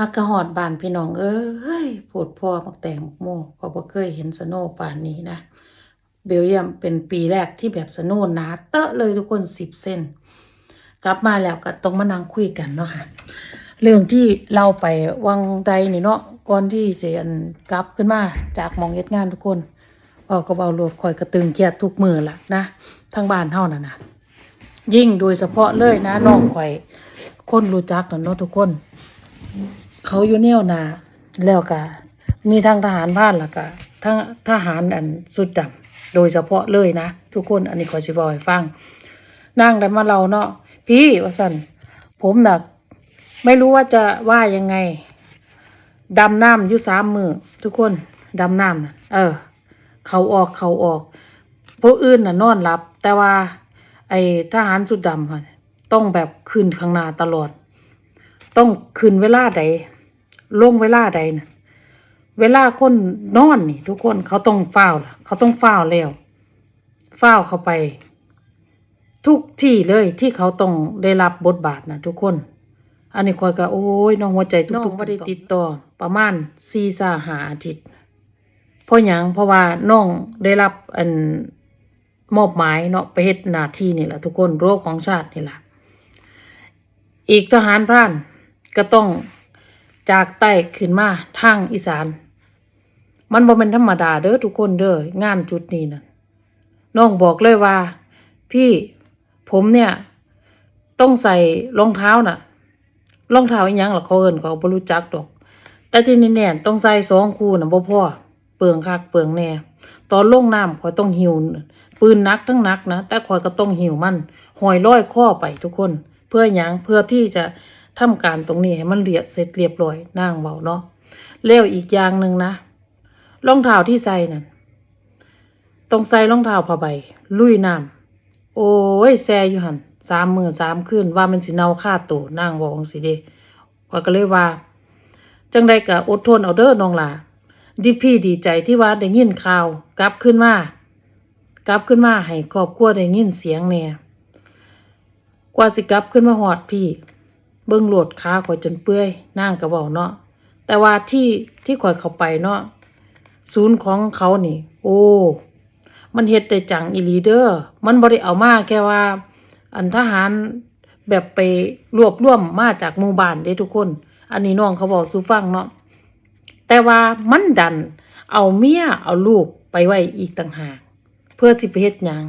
ฮักกะฮอดบ้านพี่น้องเอ้ยโพดพ่อมักแต่งมกโมเพอบ่เคยเห็นสโนว์ป่านนี้นะ เบลเยียมเป็นปีแรกที่แบบสโนว์หนาเตอะเลยทุกคน10เส้น กลับมาแล้วก็ต้องมานั่งคุยกันเนาะค่ะ เรื่องที่เราไปวังใดนี่เนาะก่อนที่สิอันกลับขึ้นมาจากมองเฮ็ดงานทุกคนเว้าก็เว้าโลดคอยกระตึงเครียดทุกมือละนะทางบ้านเฮานั่นนะยิ่งโดยเฉพาะเลยนะน้องข่อย คนรู้จักเนาะทุกคน เขาอยู่แนวนาแล้วก็มีทั้งทหารผ่านแล้วก็ทั้งทหารอันสุดดำโดยเฉพาะเลยนะ ทุกคนอันนี้ขอสิบอกให้ฟังนั่งได้มาเราเนาะพี่ว่าสันผมน่ะไม่รู้ว่าจะว่ายังไงดำน้ำอยู่สามมือทุกคนดำน้ำเออ เขาออกเขาออกพวกอื่นน่ะนอนหลับ แต่ว่า ไอ้ทหารสุดดำค่ะต้องแบบขึ้นข้างหน้าตลอด ต้องขึ้นเวลาใด ลงเวลาใดนะเวลาคนนอนนี่ ทุกคนเขาต้องเฝ้าวล่ะ เขาต้องเฝ้าวแล้วเฝ้าวเข้าไป ทุกที่เลยที่เขาต้องได้รับบทบาทนะทุกคน อันนี้คอยก็โอ้ยน้องหัวใจทุกๆน้องไม่ได้ติดต่อ ประมาณสี่สาหาอาทิตย์เพราะหยังเพราะว่าน้องได้รับอันมอบหมายเนาะไปเฮ็ดหน้าที่นี่แหละทุกคนโรคของชาตินี่แหละอีกทหารพรานก็ต้อง จากใต้ขึ้นมาทางอีสาน มันบ่เป็นธรรมดาเด้อทุกคนเด้องานจุดนี้น่ะน้องบอกเลยว่า พี่ผมเนี่ย ต้องใส่รองเท้าน่ะรองเท้าอีหยังล่ะเขาเอินเขาบ่รู้จักดอก แต่ที่แน่ๆต้องใส่สองคู่น่ะบ่พอเปลืองคักเปลืองแน่ตอนลงน้ำข่อยต้องหิวปืนนักทั้งนักนะแต่ข่อยก็ต้องหิวมันหอยร้อยข้อไปทุกคน เพื่อหยังเพื่อที่จะ ทำการตรงนี้ให้มันเรียบเสร็จเรียบร้อยนางเว้าเนาะแล้วอีกอย่างหนึ่งนะรองเท้าที่ใส่นั่นต้องใส่รองเท้าผ้าใบ ลุยน้ำโอ้ยแซ่อยู่หันสามมือสามคืนว่ามันสิเน่าค่าตัวนางเว้าจังซี่เด้ข้อยก็เลยว่า จังใดก็อดทนเอาเด้อน้องหลาดิพี่ดีใจที่ว่าได้ยินข่าว กลับขึ้นมากลับขึ้นมาให้ครอบครัวได้ยินเสียงแหน่กว่าสิกลับขึ้นมาหอดพี่ เบิ่งโหลดขาข่อยจนเปื่อยนางก็เว้าเนาะแต่ว่าที่ที่ข่อยเข้าไปเนาะศูนย์ของเขานี่ โอ้ มันเฮ็ดได้จังอีลีเด้อมันบ่ได้เอามาแค่ว่า อันทหารแบบไปรวบรวมมาจากหมู่บ้านเด้ทุกคน อันนี้น้องเขาบอกสู่ฟังเนาะแต่ว่ามันดัน เอาเมียเอาลูกไปไว้อีกต่างหาก เพื่อสิไปเฮ็ดหยัง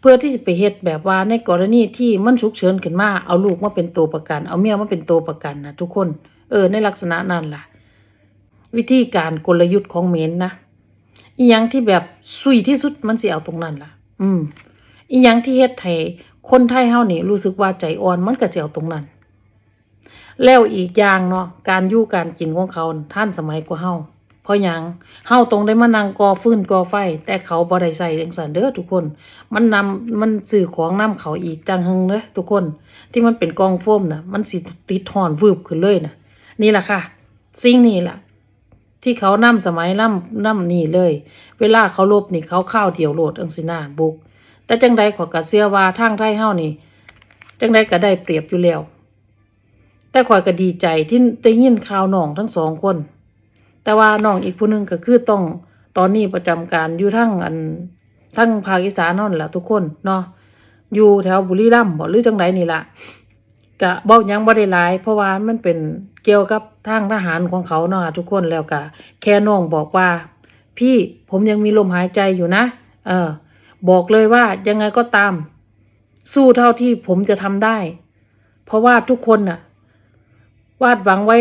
เพื่อที่จะไปเฮ็ดแบบว่าในกรณีที่มันฉุกเฉินขึ้นมา เอาลูกมาเป็นตัวประกัน เอาเมียมาเป็นตัวประกันนะทุกคน เออ ในลักษณะนั้นล่ะ วิธีการกลยุทธ์ของเมนนะอีหยังที่แบบสุยที่สุดมันสิเอาตรงนั้นล่ะ อืมอีหยังที่เฮ็ดให้คนไทยเฮานี่รู้สึกว่าใจอ่อนมันก็สิเอาตรงนั้น แล้วอีกอย่างเนาะการอยู่การกินของเขาท่านสมัยกว่าเฮา เพราะยังเฮาตรงได้มานั่งก่อฟื้นก่อไฟ แต่เขาบ่ได้ใส่จังซั่นเด้อทุกคน มันนำมันซื้อของนำเขาอีกจังหึงเด้อทุกคน ที่มันเป็นกองโฟมน่ะมันสิติดห่อนวืบขึ้นเลยน่ะนี่แหละค่ะสิ่งนี้ล่ะที่เขานำสมัยนำนำนี่เลย เวลาเขาลบนี่เขาข้าวเดียวโหลดจังซีนะบุก แต่จังใดขอยก็เชื่อว่าทางไทยเฮานี่ จังใดก็ได้เปรียบอยู่แล้วแต่ข่อยก็ดีใจที่ได้ยินข่าวน้องทั้งสองคน แต่ว่าน้องอีกผู้หนึงก็คือต้องตอนนี้ประจำการอยู่ทั้งอันทั้งภาคอีสานนั่นแหละทุกคนเนาะอยู่แถวบุรีรัมย์บ่หรือจังใดนี่ล่ะก็บ่หยังบ่ได้หลาย เพราะว่ามันเป็นเกี่ยวกับทางทหารของเขาเนาะทุกคนแล้วก็แค่น้องบอกว่า พี่ผมยังมีลมหายใจอยู่นะ เออ บอกเลยว่ายังไงก็ตาม สู้เท่าที่ผมจะทำได้ เพราะว่าทุกคนน่ะ วาดหวังไว้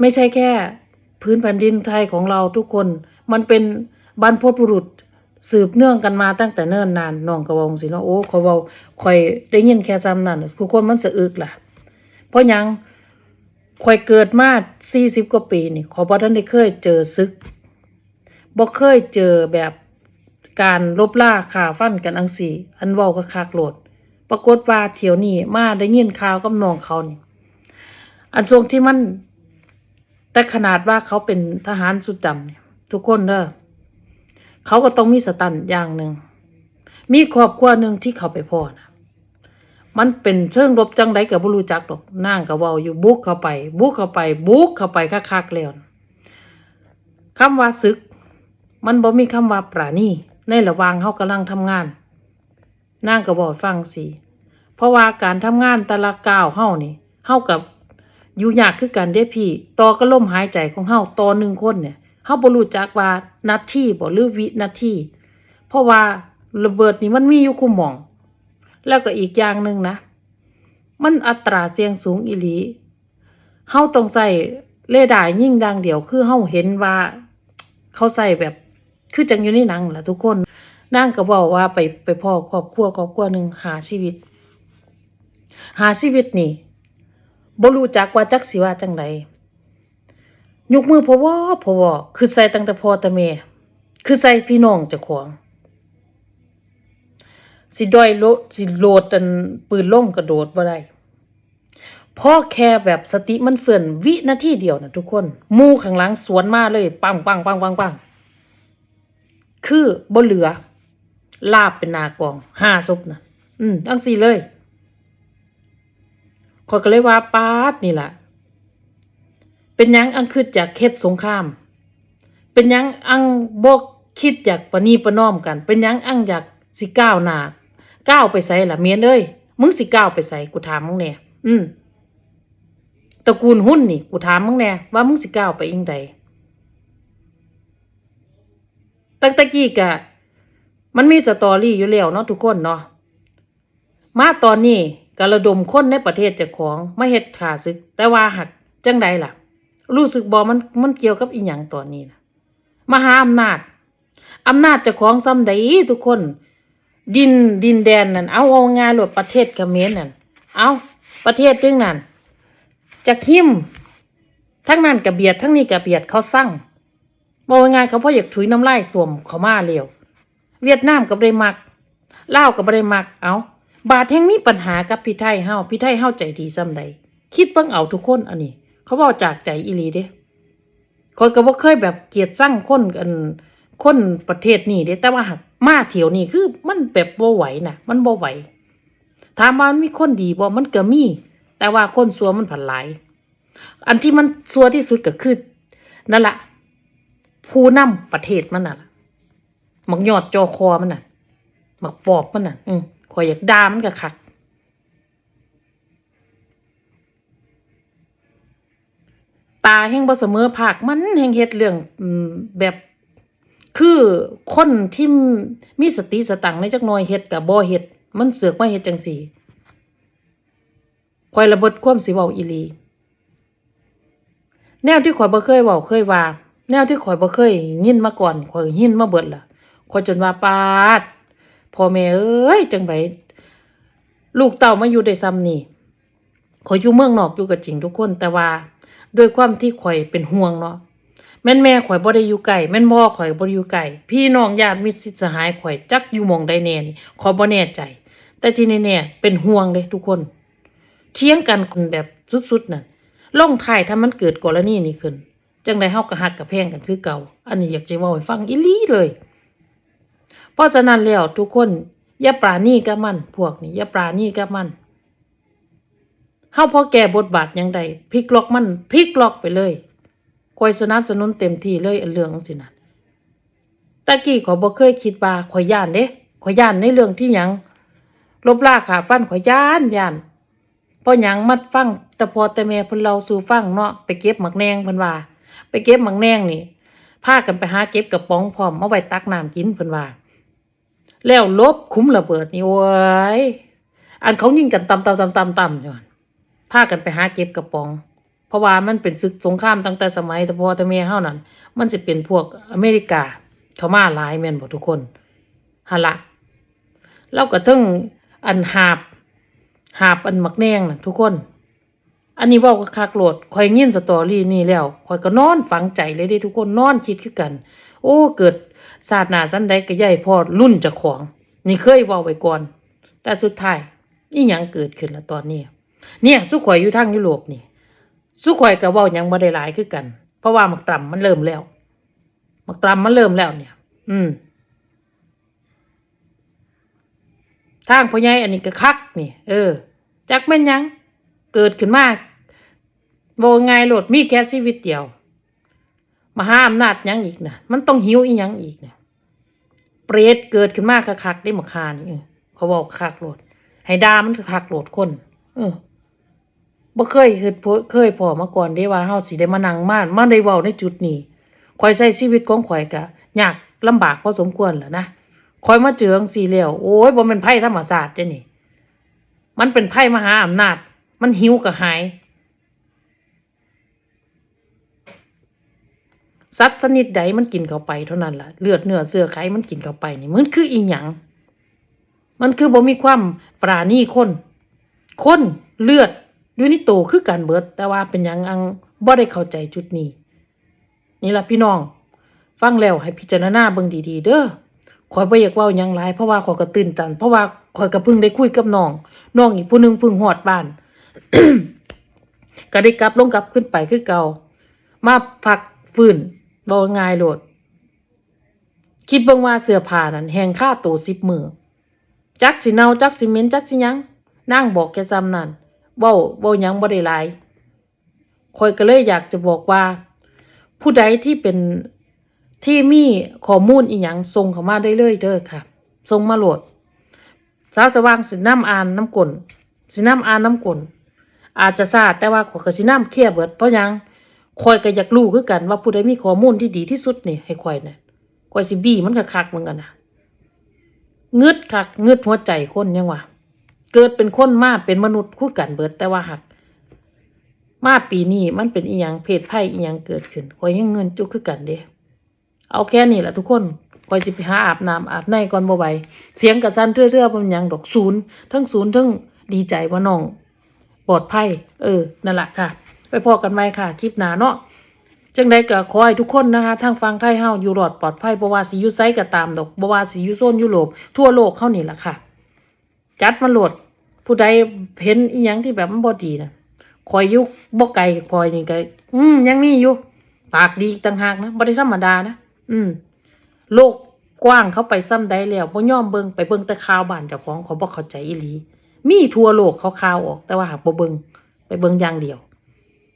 ไม่ใช่แค่ พื้นแผ่นดินไทยของเราทุกคน มันเป็นบรรพบุรุษสืบเนื่องกันมาตั้งแต่เนิ่นนานน้องกระวงสิเนาะโอ้เขาเว้าข่อยได้ยินแค่ซ้ำนั่นทุกคนมันสะอึกล่ะ เพราะยังข่อยเกิดมา40กว่าปีนี่ขอยบ่ทันได้เคยเจอศึกบ่เคยเจอแบบการลบล่าข่าฟันกันอังสีอันเว้าคักๆโลด ปรากฏว่าเที่ยวนี้มาได้ยินข่าวกับน้องเขานี่ อันทรงที่มัน แต่ขนาดว่าเขาเป็นทหารสุดดำเนี่ยทุกคนเด้อเขาก็ต้องมีสตันอย่างหนึ่ง มีครอบครัวหนึ่งที่เขาไปพ่อนะมันเป็นเชิงรบจังใดก็บ่รู้จักดอกนางก็เวาอยู่บุกเข้าไป บุกเข้าไป บุกเข้าไปคักๆแล้วคำว่าศึก มันบ่มีคำว่าปราณีในระหว่างเฮากำลังทำงานนางก็บอกฟังสิเพราะว่าการทำงานแต่ละก้าวเฮานี่เฮากับ อยู่ยากคือกันเด้พี่ ต่อก็ลมหายใจของเฮาต่อหนึ่งคนเนี่ยเฮาบ่รู้จักว่านาทีบ่หรือวินาทีเพราะว่าระเบิดนี่มันมีอยู่คุมหม่อง แล้วก็อีกอย่างหนึ่งนะ มันอัตราเสี่ยงสูงอีหลีเฮาต้องใส่เรดาร์ยิ่งดังเดียวคือเฮาเห็นว่า เขาใส่แบบคือจังอยู่ในหนังแหละทุกคนนางก็บอกว่าไปไปพ่อครอบครัวครอบครัวหนึ่งหาชีวิต หาชีวิตนี่ บ่รู้จักว่าจักสิว่าจังใดยกมือพอวอพอวอคือใส่ตั้งแต่พ่อแต่แม่คือใส่พี่น้องเจ้าของสิดอยโลสิโลดอันปืนล่มกระโดดบ่ได้พ่อแค่แบบสติมันเฟื่อนวินาทีเดียวนะทุกคนมูข้างหลังสวนมาเลย ปังปังปังปังปังคือบ่เหลือ ลาบเป็นนากองห้าศพนะอืมทั้งสี่เลย อยก็เลยว่าปาดนี่แหละเป็นยังอังคิดจากเฮ็ดสงคราม เป็นยังอังบ่คิดอยากปนีประนอมกัน เป็นยังอังอยากสิก้าวหนาก้าวไปไสล่ะเมียนเอ้ยมึงสิก้าวไปไสกูถามมึงแน่อืมตระกูลหุ้นนี่กูถามมึงแน่ว่ามึงสิก้าวไปอิงใดตั้งแต่กี้กะ มันมีสตอรี่อยู่แล้วเนาะทุกคนเนาะมาตอนนี้ กระดมคนในประเทศเจ้าของมาเฮ็ดขาศึก แต่ว่าหักจังใดล่ะ รู้สึกบ่มันมันเกี่ยวกับอีหยังตอนนี้นะมหาอำนาจอำนาจเจ้าของซ้ำใดทุกคน ดินดินแดนนั่นเอาเอางานหลดประเทศเขมรนั่นเอาประเทศตึงนั่นจากหิมทั้งนั้นกับเบียดทั้งนี้กับเบียดเขาสั่งบอกว่างายเขาพราะอยากถุยน้ำลายท่วมเขามาเร็วเวียดนามกับได้มักลาวกับบ่ได้มักเอา บาดแห่งมีปัญหากับพี่ไทยเฮาพี่ไทยเฮาใจดีซ้ำใด คิดเบิ่งเอาทุกคนอันนี้ เขาบอกจากใจอีหลีเด้คนก็บ่เคยแบบเกลียดสั่งคนอันคนประเทศนี้เด้แต่ว่าหักมาเที่ยวนี้คือมันแบบบ่ไหวน่ะมันบ่ไหวถามว่ามันมีคนดีบ่มันก็มี แต่ว่าคนซัวมันผันหลาย อันที่มันซัวที่สุดก็คือนั่นล่ะผู้นำประเทศมันน่ะล่ะมักยอดจอคอมันน่ะหมักปอบมันน่ะ อืม ข่อยอยากด่ามันก็คักตาแห่งบ่เสมอภาคมันแห่งเฮ็ดเรื่องแบบคือคนที่มีสติสตังในจักหน่อยเฮ็ดกับบ่เฮ็ดมันเสือกมาเฮ็ดจังซี่ข่อยระเบิดความสิเว้าอีหลีแนวที่ข่อยบ่เคยเว้าเคยว่า แนวที่ข่อยบ่เคยยินมาก่อนข่อยยินมาเบิดล่ะข่อยจนว่าปาด พ่อแม่เอ้ยจังไดลูกเต้ามาอยู่ได้ซ้ำนี่ขอยอยู่เมืองนอกอยู่ก็จริงทุกคน แต่ว่าด้วยความที่ข่อยเป็นห่วงเนาะแม่นแม่ข่อยบ่ได้อยู่ไกลแม่นพ่อข่อยบ่ได้อยู่ไกลพี่น้องญาติมิตรสหายข่อยจักอยู่มองใดแน่นี่ขอยบ่แน่ใจ แต่ที่แน่ๆเป็นห่วงเด้ทุกคนเถียงกันคนแบบสุดๆน่ะล่องท้ายถ้ามันเกิดกรณีนี้ขึ้น จังไดเฮาก็ฮักกับแพงกันคือเก่า อันนี้อยากจะว้าให้ฟังอีหลีเลย เพราะฉะนั้นแล้วทุกคนอย่าปราณีกับมัน พวกนี้อย่าปราณีกับมันเฮาพอแก่บทบาทยังใดพลิกล็อกมันพลิกล็อกไปเลยคอยสนับสนุนเต็มที่เลยเรื่องจังซี่น่ะตะกี้ขอยบ่เคยคิดว่าข่อยย่านเด้ข่อยย่านในเรื่องที่หยังลบล่าขาฟันข่อยย่านย่านเพราะหยังมัดฟังแต่พอแต่แม่เพิ่นเราสู่ฟังเนาะไปเก็บหมักแนงเพิ่นว่า ไปเก็บหมักแนงนี่พากันไปหาเก็บกระป๋องพร้อมเอาไว้ตักน้ำกินเพิ่นว่า แล้วลบคุ้มระเบิดนี่โว้ยอันเขายิงกันตำตำตำตำตำอยู่พากันไปหาเก็บกระป๋อง เพราะว่ามันเป็นศึกสงครามตั้งแต่สมัยแต่พอต่แม่เฮานั่นมันจะเป็นพวกอเมริกา เขามาหลายแม่นบ่ทุกคนหั่นละแล้วก็ถึงอันหาบ หาบอันมักแนงน่ะทุกคน อันนี้ว้าก็คักโหลดข่อยเงียนสตอรี่นี่แล้วข่อยก็นอนฝังใจเลยด้ทุกคนนอนคิดคือกัน โอ้เกิด ศาสตร์หน้าสันใดก็ใหญ่พอรุ่นจะของ นี่เคยว้าไว้ก่อน แต่สุดท้ายอีหยังเกิดขึ้นละตอนนี้ เนี่ยสุข่อยอยู่ทางยุโรปนี่ สุข่อยก็เว้ายังบ่ได้หลายคือกัน เพราะว่ามักต่ำมันเริ่มแล้ว มักต่ำมันเริ่มแล้วเนี่ย อืมทางพ่อใหญ่อันนี้ก็คักนี่ เออ จักแม่นยัง เกิดขึ้นมาบ่ง่ายโหลดมีแค่ชีวิตเดียว มาห้าอำนาจหยังอีกนะมันต้องหิวอีหยังอีกเนี่ยเปรตเกิดขึ้นมากคักๆได้มาคานี่เออเขาบอกคักโหลดให้ดามันคักๆโลดคน เออบ่เคยเคยพอเคยพอมาก่อนเด้ว่าเฮาสิได้มานั่งม่านมาได้เว้าในจุดนี้ข่อยใช้ชีวิตของข่อยก็ยากลำบากพอสมควรแหล้วนะข่อยมาเจืองซี่แล้วโอ้ยบ่แม่นภัยธรรมชาสติเด้นี่ มันเป็นภัยมหาอำนาจ มันหิวก็หาย สัตว์ชนิดใดมันกินเข้าไปเท่านั้นล่ะ เลือดเนื้อเสื้อไขมันกินเข้าไปนี่มันคืออีหยัง มันคือบ่มีความปราณีคน คนเลือดอยู่ในโตคือกันเบิด แต่ว่าเป็นยังอังบ่ได้เข้าใจจุดนี้ นี่ล่ะพี่น้อง ฟังแล้วให้พิจารณาเบิ่งดีๆ เด้อขอยบ่อยากเว้ายังหลายเพราะว่าขอยก็ตื่นตัน เพราะว่าขอยก็เพิ่งได้คุยกับน้องน้องอีกผู้หนึงเพิ่งฮอดบ้านก็ได้กลับลงกลับขึ้นไปคือเก่ามาพักฟื้น บ่ง่ายโหลด คิดเบิ่งว่าเสื้อผ้านั้นแหงค่าโตสิบมือจักสิเนาจักสิเม็นจักสิยังนางบอกแค่ซ้ำนั้นเว้าเว้ายังบ่ได้หลายข่อยก็เลยอยากจะบอกว่า ผู้ใดที่เป็นที่มีข้อมูลอีหยังส่งเข้ามาได้เลยเด้อค่ะส่งมาโหลดสาวสว่างสิน้ำอ่านน้ำกลนสิน้ำอ่านน้ำกลนอาจจะซาแต่ว่าขอยก็สิน้ำเคลียร์เบิดเพราะยัง ข่อยก็อยากรู้คือกันว่าผู้ใดมีข้อมูลที่ดีที่สุดนี่ให้ข่อยน่ะข่อยสิบี้มันก็คักเหมือนกันน่ะงึดคักงึดหัวใจคนยังวะเกิดเป็นคนมาเป็นมนุษย์คู่กันเบิด แต่ว่าหัก มาปีนี้มันเป็นอีหยังเพศภัยอีหยังเกิดขึ้นข่อยยังเงินจุกคือกันเด้เอาแค่นี้แหละทุกคนข่อยสิไปหาอาบน้ำอาบในก่อนบ่ไหวเสียงกระสันเรื่อๆบ่เป็นยังดอกศูนย์ทั้งศูนย์ทั้งดีใจว่าน้อง ปลอดภัย เออนั่นแหละค่ะ ไปพอกันไหมค่ะ คลิปหน้าเนาะจังใดก็ขอให้ทุกคนนะคะทางฟังไทยเฮาอยู่รอดปลอดภัยบ่ว่าสิอยู่ไสก็ตามดอกบ่ว่าสิอยู่โซนยุโรปทั่วโลกเฮานี่ล่ะค่ะ จัดมาโหลด ผู้ใดเห็นอีหยังที่แบบมันบ่ดีนะคอยอยู่บ่ไกลคอยนี่ก็อืมยังมีอยู่ปากดีต่างหากนะบ่ได้ธรรมดานะอืม โลกกว้างเข้าไปซ้ำใดแล้วบ่ยอมเบิ่งไปเบิ่งแต่ข่าวบ้านเจ้าของเขาบ่เข้าใจอีหลี มีทั่วโลกเขาข่าวออก แต่ว่าหากบ่เบิ่งไปเบิ่งอย่างเดียว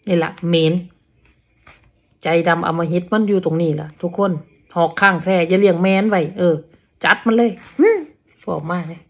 นี่ล่ะเมน ใจดำอำมหิตมันอยู่ตรงนี้ล่ะ ทุกคนหอกข้างแพร่อย่าเลี้ยงแมนไว้เออ จัดมันเลยหึบอกมากเลย